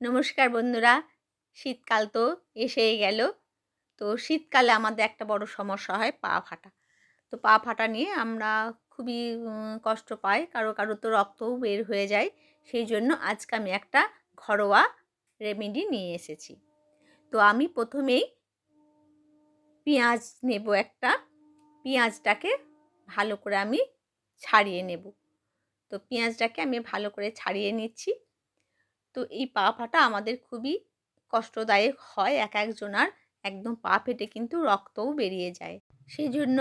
নমস্কার বন্ধুরা, শীতকাল তো এসেই গেল। তো শীতকালে আমাদের একটা বড় সমস্যা হয় পা ফাটা। তো পা ফাটা নিয়ে আমরা খুবই কষ্ট পাই, কারও কারও তো রক্তও বের হয়ে যায়। সেই জন্য আজকে আমি একটা ঘরোয়া রেমেডি নিয়ে এসেছি। তো আমি প্রথমেই পেঁয়াজ নেব একটা। পেঁয়াজটাকে ভালো করে আমি ছাড়িয়ে নেব। তো পেঁয়াজটাকে আমি ভালো করে ছাড়িয়ে নিচ্ছি। তো এই পা ফাটা আমাদের খুবই কষ্টদায়ক হয় এক একজনার একদম পা ফেটে কিন্তু রক্তও বেরিয়ে যায়। সেই জন্য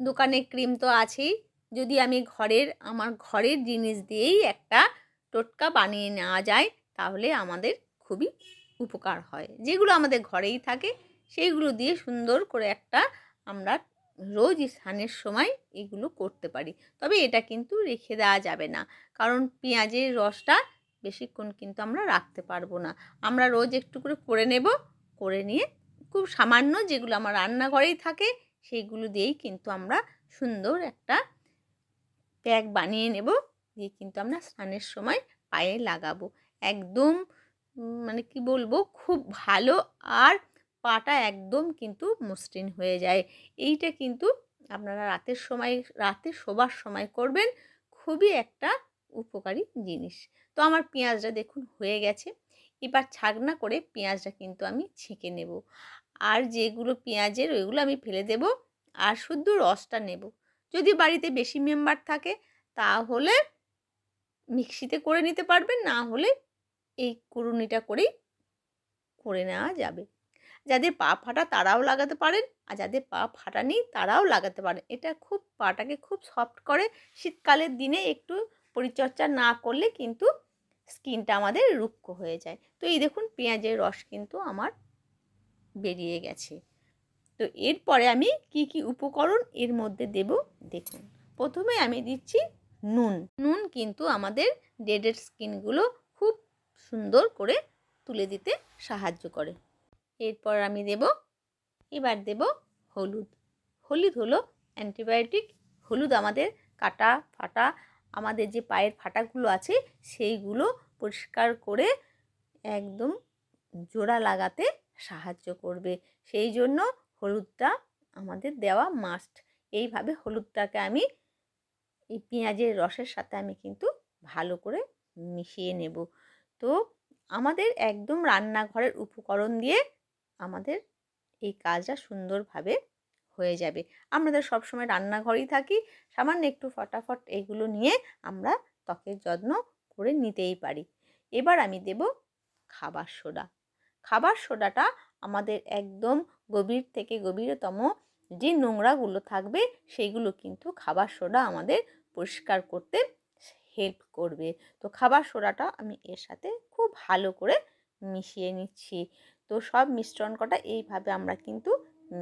দোকানে ক্রিম তো আছেই। যদি আমি ঘরের, আমার ঘরের জিনিস দিয়েই একটা টোটকা বানিয়ে নেওয়া যায়, তাহলে আমাদের খুবই উপকার হয়। যেগুলো আমাদের ঘরেই থাকে, সেইগুলো দিয়ে সুন্দর করে একটা আমরা রোজ স্নানের সময় এগুলো করতে পারি। তবে এটা কিন্তু রেখে দেওয়া যাবে না। কারণ পেঁয়াজের রসটা বেশিক্ষণ কিন্তু আমরা রাখতে পারব না। আমরা রোজ একটু করে করে নেব, করে নিয়ে খুব সামান্য যেগুলো আমার রান্নাঘরেই থাকে সেইগুলো দিয়েই কিন্তু আমরা সুন্দর একটা প্যাক বানিয়ে নেব, দিয়ে কিন্তু আমরা স্নানের সময় পায়ে লাগাবো। একদম মানে কি বলব, খুব ভালো আর পাটা একদম কিন্তু মসৃণ হয়ে যায়। এইটা কিন্তু আপনারা রাতের সময়, রাতে শোবার সময় করবেন, খুবই একটা উপকারী জিনিস। তো আমার পেঁয়াজটা দেখুন হয়ে গেছে। এবার ছাগনা করে পেঁয়াজটা কিন্তু আমি ছেঁকে নেব। আর যেগুলো পেঁয়াজের ওইগুলো আমি ফেলে দেব আর শুদ্ধ রসটা নেব। যদি বাড়িতে বেশি মেম্বার থাকে তাহলে মিক্সিতে করে নিতে পারবেন, না হলে এই কুড়ুনিটা করেই করে নেওয়া যাবে। যাদের পা ফাটা তারাও লাগাতে পারেন আর যাদের পা ফাটা নেই তারাও লাগাতে পারেন। এটা খুব পাটাকে খুব সফট করে শীতকালের দিনে একটু পরিচর্যা না করলে কিন্তু স্কিনটা আমাদের রুক্ষ হয়ে যায়। তো এই দেখুন, পেঁয়াজের রস কিন্তু আমার বেরিয়ে গেছে। তো এরপরে আমি কি কি উপকরণ এর মধ্যে দেব দেখুন। প্রথমে আমি দিচ্ছি নুন। নুন কিন্তু আমাদের ডেডের স্কিনগুলো খুব সুন্দর করে তুলে দিতে সাহায্য করে। এরপর আমি দেব, এবার দেব হলুদ। হলুদ হলো অ্যান্টিবায়োটিক। হলুদ আমাদের কাটা ফাটা আমাদের যে পায়ের ফাটাগুলো আছে, সেইগুলো পরিষ্কার করে একদম জোড়া লাগাতে সাহায্য করবে। সেই জন্য হলুদটা আমাদের দেওয়া মাস্ট এইভাবে হলুদটাকে আমি এই পেঁয়াজের রসের সাথে আমি কিন্তু ভালো করে মিশিয়ে নেব। তো আমাদের একদম রান্নাঘরের উপকরণ দিয়ে আমাদের এই কাজটা সুন্দরভাবে হয়ে যাবে। আমাদের সবসময় রান্নাঘরেই থাকি, সামান্য একটু ফটাফট এগুলো নিয়ে আমরা ত্বকের যত্ন করে নিতেই পারি। এবার আমি দেব খাবার সোডা। খাবার সোডাটা আমাদের একদম গভীর থেকে গভীরতম যে নোংরাগুলো থাকবে সেইগুলো কিন্তু খাবার সোডা আমাদের পরিষ্কার করতে হেল্প করবে। তো খাবার সোডাটা আমি এর সাথে খুব ভালো করে মিশিয়ে নিচ্ছি। তো সব মিশ্রণ কটা এইভাবে আমরা কিন্তু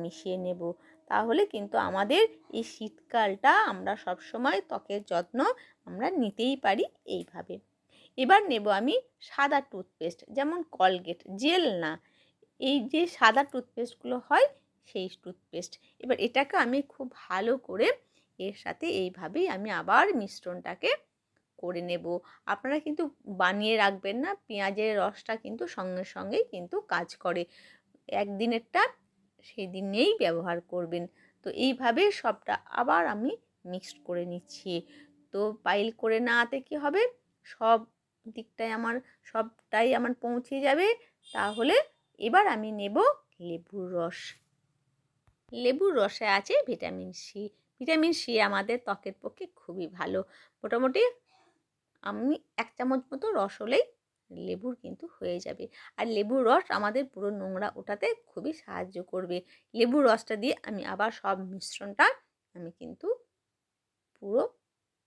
মিশিয়ে নেব। তাহলে কিন্তু আমাদের এই শীতকালটা আমরা সব সময় ত্বকের যত্ন আমরা নিতেই পারি এইভাবে। এবার নেব আমি সাদা টুথপেস্ট, যেমন কলগেট, জেল না। এই যে সাদা টুথপেস্টগুলো হয়, সেই টুথপেস্ট। এবার এটাকে আমি খুব ভালো করে এর সাথে এইভাবেই আমি আবার মিশ্রণটাকে করে নেব। আপনারা কিন্তু বানিয়ে রাখবেন না, পেঁয়াজের রসটা কিন্তু সঙ্গে সঙ্গেই কিন্তু কাজ করে। একদিনেরটা সেই দিনেই ব্যবহার করবেন। তো এইভাবে সবটা আবার আমি মিক্সড করে নিচ্ছি। তো পাইল করে নেওয়াতে কী হবে? সব দিকটায় আমার, সবটাই আমার পৌঁছে যাবে। তাহলে এবার আমি নেব লেবুর রস। লেবুর রসে আছে ভিটামিন সি ভিটামিন সি আমাদের ত্বকের পক্ষে খুবই ভালো। মোটামুটি আমি এক চামচ মতো রস হলেই লেবুর কিন্তু হয়ে যাবে। আর লেবুর রস আমাদের পুরো নোংরা ওঠাতে খুবই সাহায্য করবে। লেবুর রসটা দিয়ে আমি আবার সব মিশ্রণটা আমি কিন্তু পুরো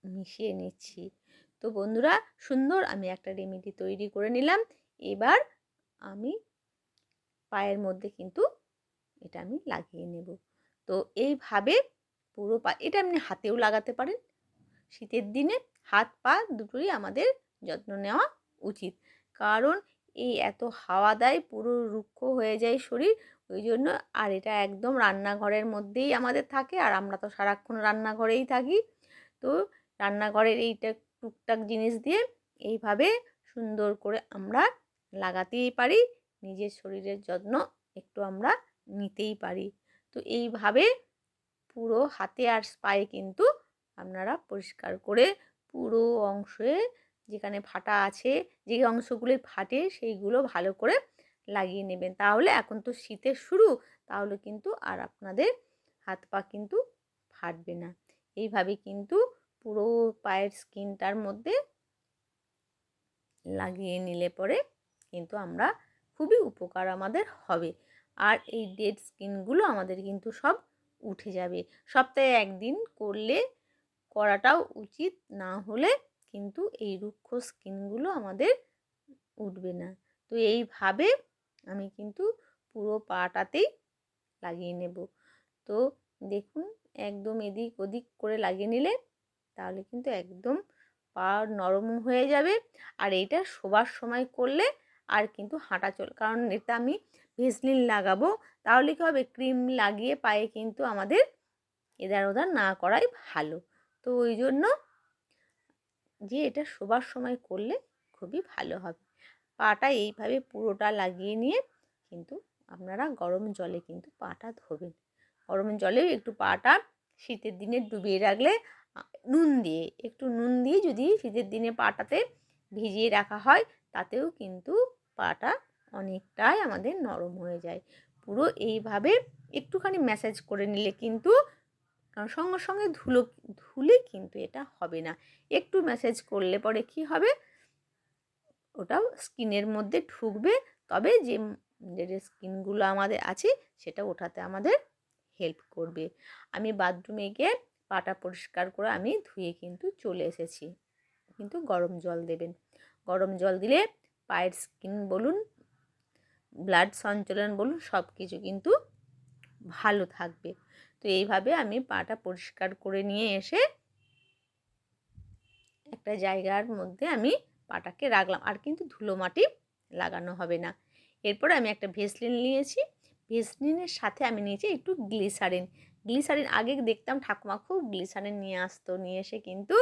মিশিয়ে নিচ্ছি। তো বন্ধুরা, সুন্দর আমি একটা রেমেডি তৈরি করে নিলাম। এবার আমি পায়ের মধ্যে কিন্তু এটা আমি লাগিয়ে নেব। তো এইভাবে পুরো পা, এটা আপনি হাতেও লাগাতে পারেন। শীতের দিনে হাত পা দুটোই আমাদের যত্ন নেওয়া উচিত। কারণ এই এত হাওয়া দেয়, পুরো রুক্ষ হয়ে যায় শরীর। ওই জন্য আর এটা একদম রান্নাঘরের মধ্যেই আমাদের থাকে আর আমরা তো সারাক্ষণ রান্নাঘরেই থাকি। তো রান্নাঘরের এইটা টুকটাক জিনিস দিয়ে এইভাবে সুন্দর করে আমরা লাগাতেই পারি, নিজের শরীরের যত্ন একটু আমরা নিতেই পারি। তো এইভাবে পুরো হাতে আর স্পায়ে কিন্তু আপনারা পরিষ্কার করে পুরো অংশে যেখানে ফাটা আছে, যে অংশগুলি ফাটে সেইগুলো ভালো করে লাগিয়ে নেবেন। তাহলে এখন তো শীতের শুরু, তাহলে কিন্তু আর আপনাদের হাত পা কিন্তু ফাটবে না। এইভাবে কিন্তু পুরো পায়ের স্কিনটার মধ্যে লাগিয়ে নিলে পরে কিন্তু আমরা খুবই উপকার আমাদের হবে। আর এই ডেড স্কিনগুলো আমাদের কিন্তু সব উঠে যাবে। সপ্তাহে একদিন করলে, করাটাও উচিত না হলে কিন্তু এই রুক্ষ স্কিনগুলো আমাদের উঠবে না। তো এইভাবে আমি কিন্তু পুরো পাটাতেই লাগিয়ে নেব। তো দেখুন, একদম এদিক ওদিক করে লাগিয়ে নিলে তাহলে কিন্তু একদম পা নরম হয়ে যাবে। আর এইটা শোবার সময় করলে আর কিন্তু হাঁটা চল, কারণ এটা আমি ভেসলিন লাগাবো, তাহলে কী হবে? ক্রিম লাগিয়ে পায়ে কিন্তু আমাদের এদার ওদার না করাই ভালো। তো ওই জন্য যে এটা শোবার সময় করলে খুবই ভালো হবে। পাটা এইভাবে পুরোটা লাগিয়ে নিয়ে কিন্তু আপনারা গরম জলে কিন্তু পাটা ধোবেন। গরম জলেও একটু পাটা শীতের দিনে ডুবিয়ে রাখলে নুন দিয়ে, একটু নুন দিয়ে যদি শীতের দিনে পাটাতে ভিজিয়ে রাখা হয় তাতেও কিন্তু পাটা অনেকটাই আমাদের নরম হয়ে যায়। পুরো এইভাবে একটুখানি ম্যাসাজ করে নিলে কিন্তু কারণ সঙ্গে সঙ্গে ধুলো, ধুলে কিন্তু এটা হবে না। একটু ম্যাসেজ করলে পরে কি হবে? ওটাও স্কিনের মধ্যে ঢুকবে। তবে যে যে স্কিনগুলো আমাদের আছে, সেটা ওঠাতে আমাদের হেল্প করবে। আমি বাথরুমে গিয়ে পাটা পরিষ্কার করে আমি ধুয়ে কিন্তু চলে এসেছি। কিন্তু গরম জল দেবেন। গরম জল দিলে পায়ের স্কিন বলুন ব্লাড সঞ্চালন বলুন সব কিছু কিন্তু ভালো থাকবে। তো এইভাবে আমি পাটা পরিষ্কার করে নিয়ে এসে একটা জায়গার মধ্যে আমি পাটাকে রাখলাম। আর কিন্তু ধুলো মাটি লাগানো হবে না। এরপর আমি একটা ভেসলিন নিয়েছি। ভেসলিনের সাথে আমি নিয়েছি একটু গ্লিসারিন। গ্লিসারিন আগে দেখতাম ঠাকুমা খুব গ্লিসারিন নিয়ে আসতো, নিয়ে এসে কিন্তু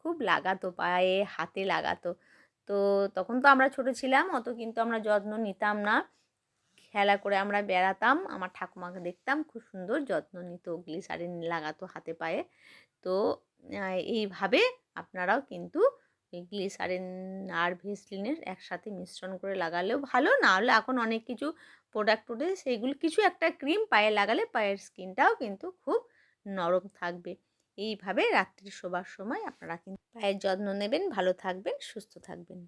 খুব লাগাতো, পায়ে, হাতে লাগাতো। তো তখন তো আমরা ছোট ছিলাম, অত কিন্তু আমরা যত্ন নিতাম না। খেলা করে আমরা বেড়াতাম, আমার ঠাকুমাকে দেখতাম, খুব সুন্দর যত্ন নিত গ্লিসারিন লাগাতো হাতে পায়ে। তো এইভাবে আপনারাও কিন্তু গ্লিসারিন আর ভেসলিনের একসাথে মিশ্রণ করে লাগালেও ভালো। না হলে এখন অনেক কিছু প্রোডাক্ট উঠে সেইগুলো, কিছু একটা ক্রিম পায়ে লাগালে পায়ের স্কিনটাও কিন্তু খুব নরম থাকবে। এইভাবে রাত্রি শোবার সময় আপনারা কিন্তু পায়ের যত্ন নেবেন, ভালো থাকবেন, সুস্থ থাকবেন।